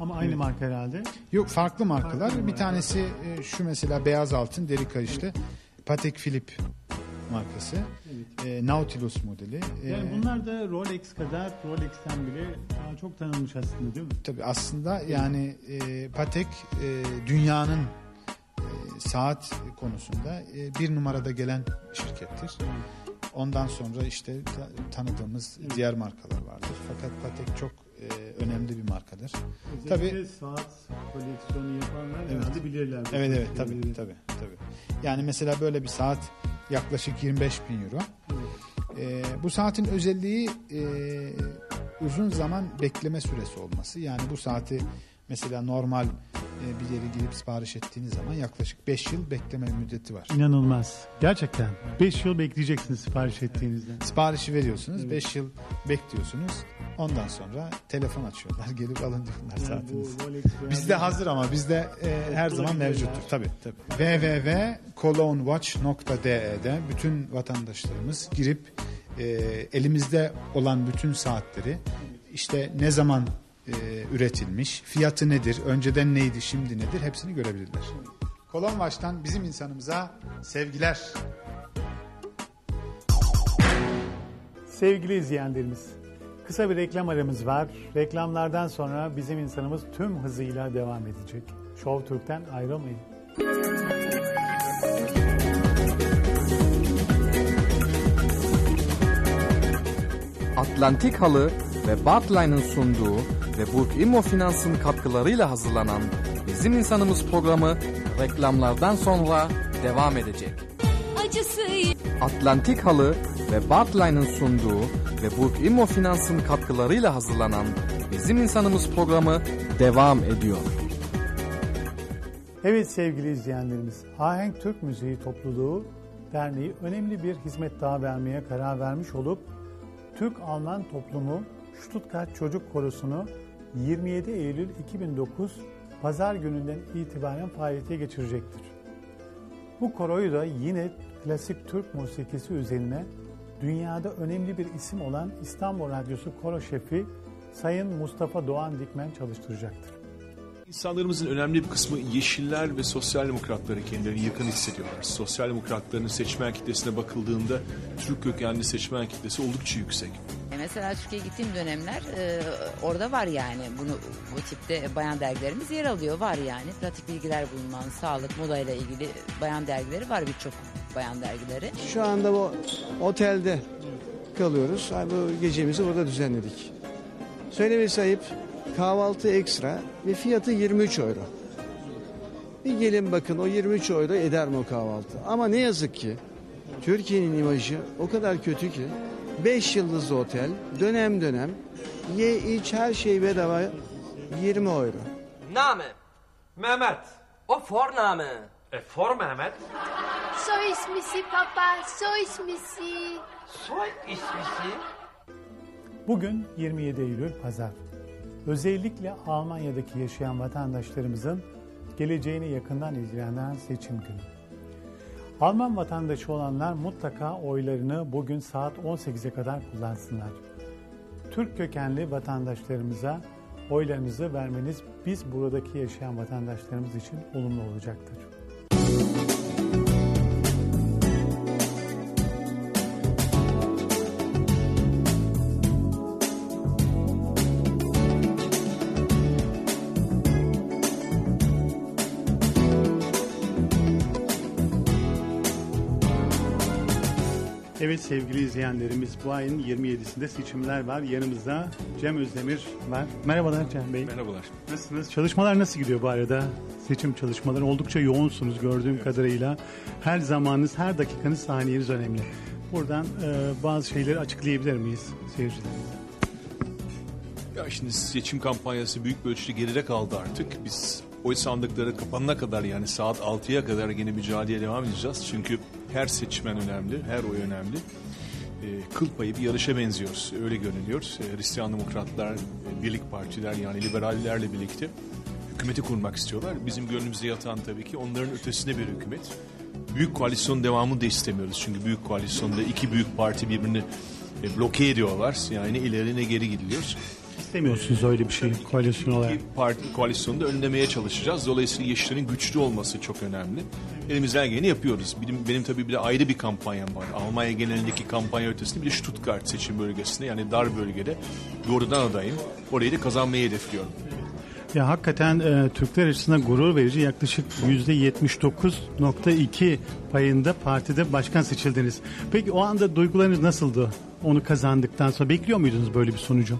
Ama aynı marka herhalde. Yok farklı markalar. Farklı bir tanesi e, şu mesela beyaz altın deri karıştı. Patek Philippe markası. E, Nautilus modeli. E, Yani bunlar da Rolex kadar Rolex'ten bile daha çok tanınmış aslında değil mi? Tabii aslında yani e, Patek e, dünyanın e, saat konusunda e, bir numarada gelen şirkettir. Ondan sonra işte ta- tanıdığımız diğer markalar vardır. Fakat Patek çok e, önemli bir markadır. Özellikle Tabii. saat koleksiyonu yapanlar Evet. herhalde bilirler. Evet evet tabii tabii tabii. Yani mesela böyle bir saat yaklaşık 25 bin euro. E, bu saatin özelliği e, uzun zaman bekleme süresi olması. Yani bu saati mesela normal bir yere girip sipariş ettiğiniz zaman yaklaşık 5 yıl bekleme müddeti var. İnanılmaz. Gerçekten. 5 yıl bekleyeceksiniz sipariş ettiğinizde. Siparişi veriyorsunuz, 5 yıl bekliyorsunuz. Ondan sonra telefon açıyorlar, gelip alın diyorlar saatinizi. Bizde hazır ama bizde e, her zaman mevcuttur tabii tabii. www.colonwatch.de'de bütün vatandaşlarımız girip e, elimizde olan bütün saatleri işte ne zaman e, üretilmiş, fiyatı nedir, önceden neydi, şimdi nedir hepsini görebilirler. Kolon Watch'tan bizim insanımıza sevgiler. Sevgili izleyenlerimiz, kısa bir reklam aramız var. Reklamlardan sonra bizim insanımız tüm hızıyla devam edecek. Show Türk'ten ayrılmayın. Atlantik Halı ve Bartline'ın sunduğu ve Burk İmmo Finans'ın katkılarıyla hazırlanan Bizim İnsanımız programı reklamlardan sonra devam edecek. acısı Atlantik Halı ve Bartline'ın sunduğu ve Burk İmmo Finans'ın katkılarıyla hazırlanan Bizim İnsanımız programı devam ediyor. Evet sevgili izleyenlerimiz, Ahenk Türk Müziği Topluluğu Derneği önemli bir hizmet daha vermeye karar vermiş olup Türk-Alman toplumu Stuttgart Çocuk Korosu'nu 27 Eylül 2009 Pazar gününden itibaren faaliyete geçirecektir. Bu koroyu da yine klasik Türk musikisi üzerine dünyada önemli bir isim olan İstanbul Radyosu koro şefi Sayın Mustafa Doğan Dikmen çalıştıracaktır. İnsanlarımızın önemli bir kısmı yeşiller ve sosyal demokratları kendilerini yakın hissediyorlar. Sosyal demokratların seçmen kitlesine bakıldığında Türk kökenli seçmen kitlesi oldukça yüksek. E, Mesela Türkiye'ye gittiğim dönemler e, orada var yani bunu bu tipte bayan dergilerimiz yer alıyor var yani pratik bilgiler bulunan sağlık modayla ilgili bayan dergileri var birçok bayan dergileri. Şu anda bu otelde kalıyoruz. Ay, Bu gecemizi burada düzenledik. Söylemesi ayıp kahvaltı ekstra ve fiyatı 23 euro. Bir gelin bakın o 23 euro eder mi o kahvaltı? Ama ne yazık ki Türkiye'nin imajı o kadar kötü ki 5 yıldızlı otel dönem dönem ye iç her şey bedava 20 euro. Name. Mehmet. O Vorname. E for Mehmet. Soy ismisi papa, soy ismisi. Soy ismisi. Bugün 27 Eylül Pazar. Özellikle Almanya'daki yaşayan vatandaşlarımızın geleceğini yakından ilgilenen seçim günü. Alman vatandaşı olanlar mutlaka oylarını bugün saat 18'e kadar kullansınlar. Türk kökenli vatandaşlarımıza oylarınızı vermeniz biz buradaki yaşayan vatandaşlarımız için olumlu olacaktır. Evet sevgili izleyenlerimiz bu ayın 27'sinde seçimler var. Yanımızda Cem Özdemir var. Merhabalar Cem Bey. Merhabalar. Nasılsınız? Çalışmalar nasıl gidiyor bu arada? Seçim çalışmaları oldukça yoğunsunuz gördüğüm kadarıyla. Her zamanınız, her dakikanız, saniyeniz önemli. Buradan e, bazı şeyleri açıklayabilir miyiz seyircilerimize? Ya şimdi seçim kampanyası büyük bir ölçüde geride kaldı artık. Biz oy sandıkları kapanana kadar yani saat 6'ya kadar yine mücadeleye devam edeceğiz. Çünkü her seçmen önemli, her oy önemli. Ee, kıl payı bir yarışa benziyoruz. Öyle görünüyor. Ee, Hristiyan demokratlar, e, birlik partiler yani liberallerle birlikte hükümeti kurmak istiyorlar. Bizim gönlümüzde yatan tabii ki onların ötesinde bir hükümet. Büyük koalisyon devamını da istemiyoruz. Çünkü büyük koalisyonda iki büyük parti birbirini e, bloke ediyorlar. Yani ileri ne geri gidiliyor. İstemiyorsunuz öyle bir şey koalisyon olarak. İki parti koalisyonunu da önlemeye çalışacağız. Dolayısıyla Yeşillerin güçlü olması çok önemli. Elimizden geleni yapıyoruz. Benim, benim tabii bir de ayrı bir kampanyam var. Almanya genelindeki kampanya ötesinde bir de Stuttgart seçim bölgesinde yani dar bölgede doğrudan adayım. Orayı da kazanmayı hedefliyorum. Ya hakikaten e, Türkler açısından gurur verici yaklaşık %79.2 payında partide başkan seçildiniz. Peki o anda duygularınız nasıldı? Onu kazandıktan sonra bekliyor muydunuz böyle bir sonucu?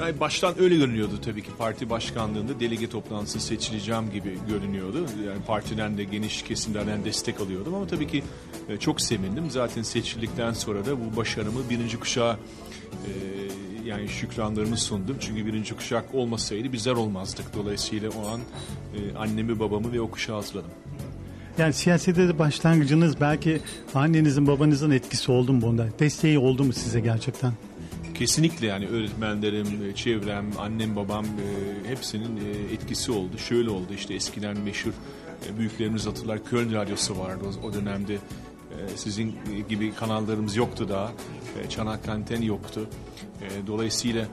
Yani baştan öyle görünüyordu tabii ki parti başkanlığında delege toplantısı seçileceğim gibi görünüyordu. Yani partiden de geniş kesimlerden destek alıyordum ama tabii ki e, çok sevindim. Zaten seçildikten sonra da bu başarımı birinci kuşağa e, yani şükranlarımı sundum. Çünkü birinci kuşak olmasaydı bizler olmazdık. Dolayısıyla o an e, annemi babamı ve o kuşağı hatırladım. Yani siyasete de başlangıcınız belki annenizin babanızın etkisi oldu mu bunda? Desteği oldu mu size gerçekten? Kesinlikle yani öğretmenlerim, e, çevrem, annem, babam e, hepsinin e, etkisi oldu. Şöyle oldu işte eskiden meşhur büyüklerimiz hatırlar Köln Radyosu vardı o, dönemde. Sizin gibi kanallarımız yoktu daha. Çanak Anten yoktu. Dolayısıyla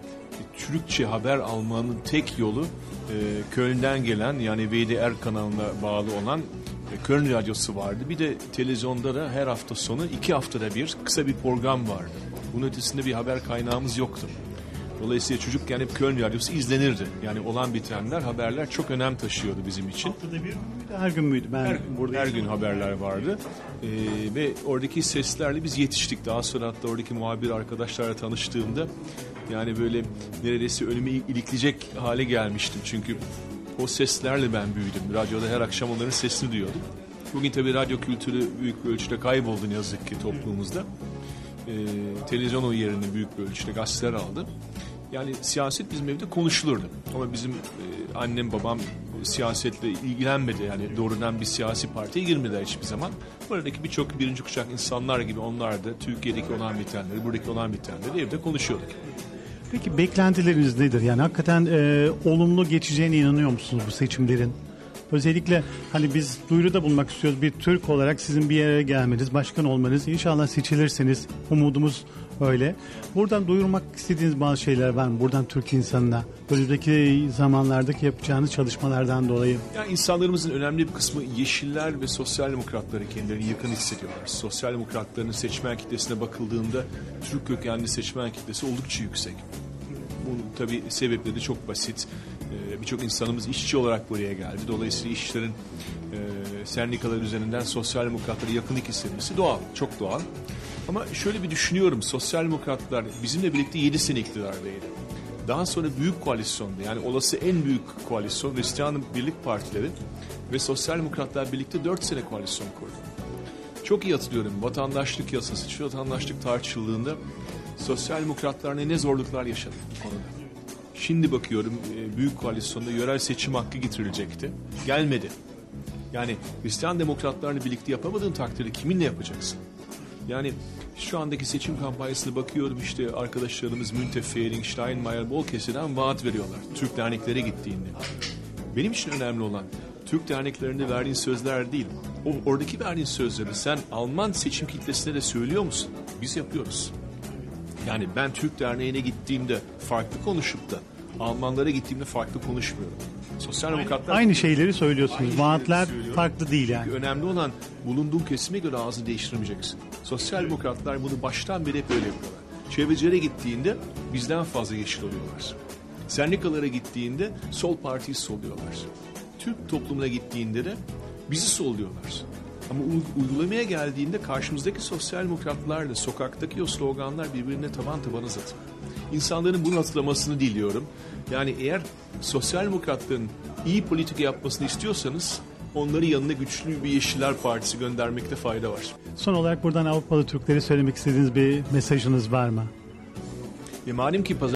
Türkçe haber almanın tek yolu Köln'den gelen yani VDR kanalına bağlı olan Köln Radyosu vardı. Bir de televizyonda da her hafta sonu iki haftada bir kısa bir program vardı. Bunun ötesinde bir haber kaynağımız yoktu. Dolayısıyla çocukken hep Köln Radyosu izlenirdi. Yani olan bitenler, haberler çok önem taşıyordu bizim için. Haftada bir müydü, her gün müydü? Ben Her, burada her gün haberler vardı. Ee, ve oradaki seslerle biz yetiştik. Daha sonra hatta oradaki muhabir arkadaşlarla tanıştığımda yani böyle neredeyse önüme ilikleyecek hale gelmiştim. Çünkü o seslerle ben büyüdüm. Radyoda her akşam onların sesini duyuyordum. Bugün tabii radyo kültürü büyük ölçüde kayboldu ne yazık ki toplumumuzda. Ee, televizyon o yerini büyük bir ölçüde gazeteler aldı. Yani siyaset bizim evde konuşulurdu. Ama bizim e, annem babam siyasetle ilgilenmedi. Yani doğrudan bir siyasi partiye girmediler hiçbir zaman. Buradaki birçok birinci kuşak insanlar gibi onlar da Türkiye'deki olan bitenleri, buradaki olan bitenleri evde konuşuyorduk. Peki beklentileriniz nedir? Yani hakikaten e, olumlu geçeceğine inanıyor musunuz bu seçimlerin? Özellikle hani biz duyuruda bulmak istiyoruz bir Türk olarak sizin bir yere gelmeniz, başkan olmanız, inşallah seçilirsiniz. Umudumuz öyle. Buradan duyurmak istediğiniz bazı şeyler var mı? Buradan Türk insanına. Önümüzdeki zamanlardaki yapacağınız çalışmalardan dolayı. Yani insanlarımızın önemli bir kısmı yeşiller ve sosyal demokratları kendilerini yakın hissediyorlar. Sosyal demokratların seçmen kitlesine bakıldığında Türk kökenli seçmen kitlesi oldukça yüksek. Bunun tabii sebepleri çok basit. Ee, Birçok insanımız işçi olarak buraya geldi. Dolayısıyla işçilerin e, sendikalar üzerinden sosyal demokratlara yakınlık hissetmesi doğal, çok doğal. Ama şöyle bir düşünüyorum, sosyal demokratlar bizimle birlikte 7 sene iktidardaydı. Daha sonra büyük koalisyonda yani olası en büyük koalisyon Hristiyan Birlik Partileri ve Sosyal Demokratlar birlikte 4 sene koalisyon kurdu. Çok iyi hatırlıyorum vatandaşlık yasası, şu vatandaşlık tartışıldığında sosyal demokratlar ne zorluklar yaşadı bu konuda. Şimdi bakıyorum e, büyük koalisyonda yerel seçim hakkı getirilecekti. Gelmedi. Yani Hristiyan demokratlarla birlikte yapamadığın takdirde kiminle yapacaksın? Yani şu andaki seçim kampanyasına bakıyorum işte arkadaşlarımız Müntefering, Steinmeier, bol keseden vaat veriyorlar. Türk derneklere gittiğinde. Benim için önemli olan Türk derneklerinde verdiğin sözler değil. O oradaki verdiğin sözleri sen Alman seçim kitlesine de söylüyor musun? Biz yapıyoruz. Yani ben Türk derneğine gittiğimde farklı konuşup da Almanlara gittiğimde farklı konuşmuyorum. Sosyal demokratlar Aynı şeyleri söylüyorsunuz. Vaatler söylüyorum. farklı değil yani. Çünkü önemli olan bulunduğun kesime göre ağzı değiştirmeyeceksin. Sosyal demokratlar bunu baştan beri hep öyle yapıyorlar. Çevrecilere gittiğinde bizden fazla yeşil oluyorlar. Sendikalara gittiğinde sol partiyi solluyorlar. Türk toplumuna gittiğinde de bizi solluyorlar. Ama uygulamaya geldiğinde karşımızdaki sosyal demokratlarla sokaktaki o sloganlar birbirine taban taban uzatıyor. İnsanların bunu hatırlamasını diliyorum. Yani eğer sosyal demokratların iyi politika yapmasını istiyorsanız onları yanına güçlü bir Yeşiller Partisi göndermekte fayda var. Son olarak buradan Avrupalı Türklere söylemek istediğiniz bir mesajınız var mı? Ve malum ki pazar